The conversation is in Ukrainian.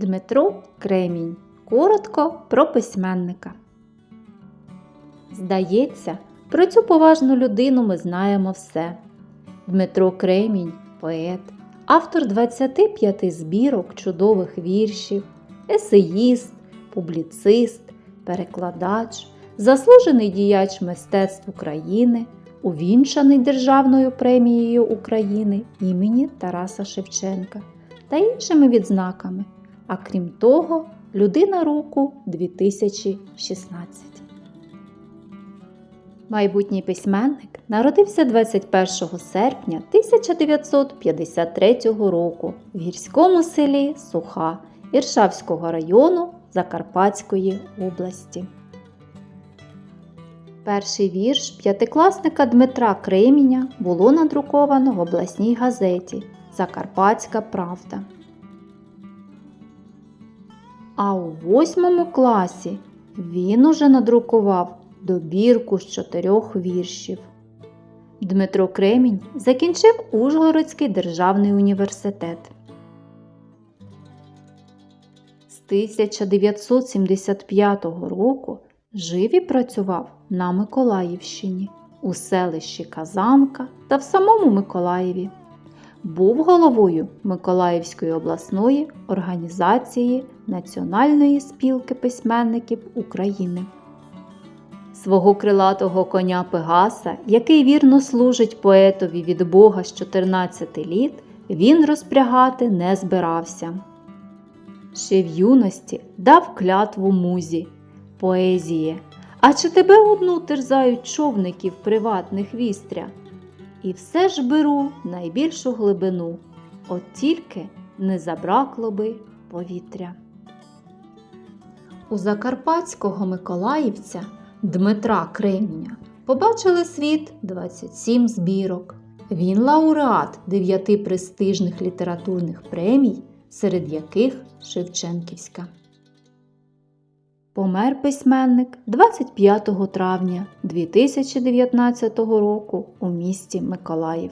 Дмитро Кремінь. Коротко про письменника. Здається, про цю поважну людину ми знаємо все. Дмитро Кремінь поет, автор 25 збірок чудових віршів, есеїст, публіцист, перекладач, заслужений діяч мистецтв України, увінчаний Державною премією України імені Тараса Шевченка та іншими відзнаками. А крім того, людина року 2016. Майбутній письменник народився 21 серпня 1953 року в гірському селі Суха Іршавського району Закарпатської області. Перший вірш п'ятикласника Дмитра Креміня було надруковано в обласній газеті Закарпатська Правда. А у восьмому класі він уже надрукував добірку з чотирьох віршів. Дмитро Кремінь закінчив Ужгородський державний університет. З 1975 року жив і працював на Миколаївщині, у селищі Казанка та в самому Миколаєві. Був головою Миколаївської обласної організації Національної спілки письменників України. Свого крилатого коня Пегаса, який вірно служить поетові від Бога з 14 літ, він розпрягати не збирався. Ще в юності дав клятву музі, поезіє. А чи тебе одну терзають човників приватних вістря? І все ж беру найбільшу глибину, от тільки не забракло би повітря. У закарпатського миколаївця Дмитра Кремня побачили світ 27 збірок. Він лауреат дев'яти престижних літературних премій, серед яких Шевченківська. Помер письменник 25 травня 2019 року у місті Миколаїв.